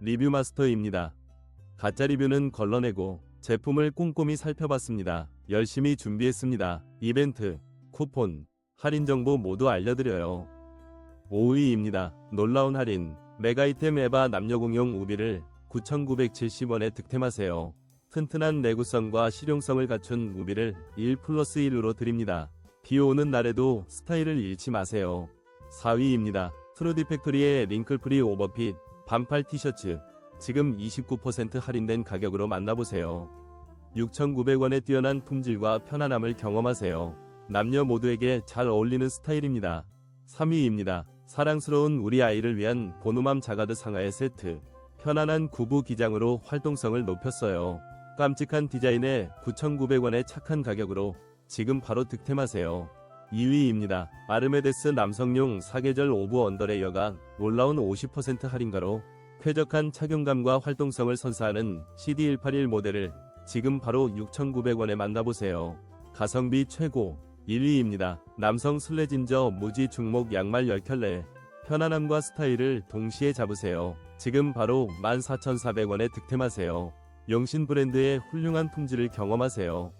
리뷰 마스터입니다. 가짜 리뷰는 걸러내고 제품을 꼼꼼히 살펴봤습니다. 열심히 준비했습니다. 이벤트, 쿠폰, 할인 정보 모두 알려드려요. 5위입니다. 놀라운 할인. 메가이템 에바 남녀공용 우비를 9,970원에 득템하세요. 튼튼한 내구성과 실용성을 갖춘 우비를 1 플러스 1으로 드립니다. 비 오는 날에도 스타일을 잃지 마세요. 4위입니다. 트루디 팩토리의 링클프리 오버핏 반팔 티셔츠 지금 29% 할인된 가격으로 만나보세요. 6,900원의 뛰어난 품질과 편안함을 경험하세요. 남녀 모두에게 잘 어울리는 스타일입니다. 3위입니다. 사랑스러운 우리 아이를 위한 보노맘 자가드 상하의 세트. 편안한 구부 기장으로 활동성을 높였어요. 깜찍한 디자인에 9,900원의 착한 가격으로 지금 바로 득템하세요. 2위입니다. 아르메데스 남성용 사계절 오브 언더레이어가 놀라운 50% 할인가로 쾌적한 착용감과 활동성을 선사하는 CD181 모델을 지금 바로 6,900원에 만나보세요. 가성비 최고 1위입니다. 남성 슬레진저 무지 중목 양말 10켤레 편안함과 스타일을 동시에 잡으세요. 지금 바로 14,400원에 득템하세요. 영신 브랜드의 훌륭한 품질을 경험하세요.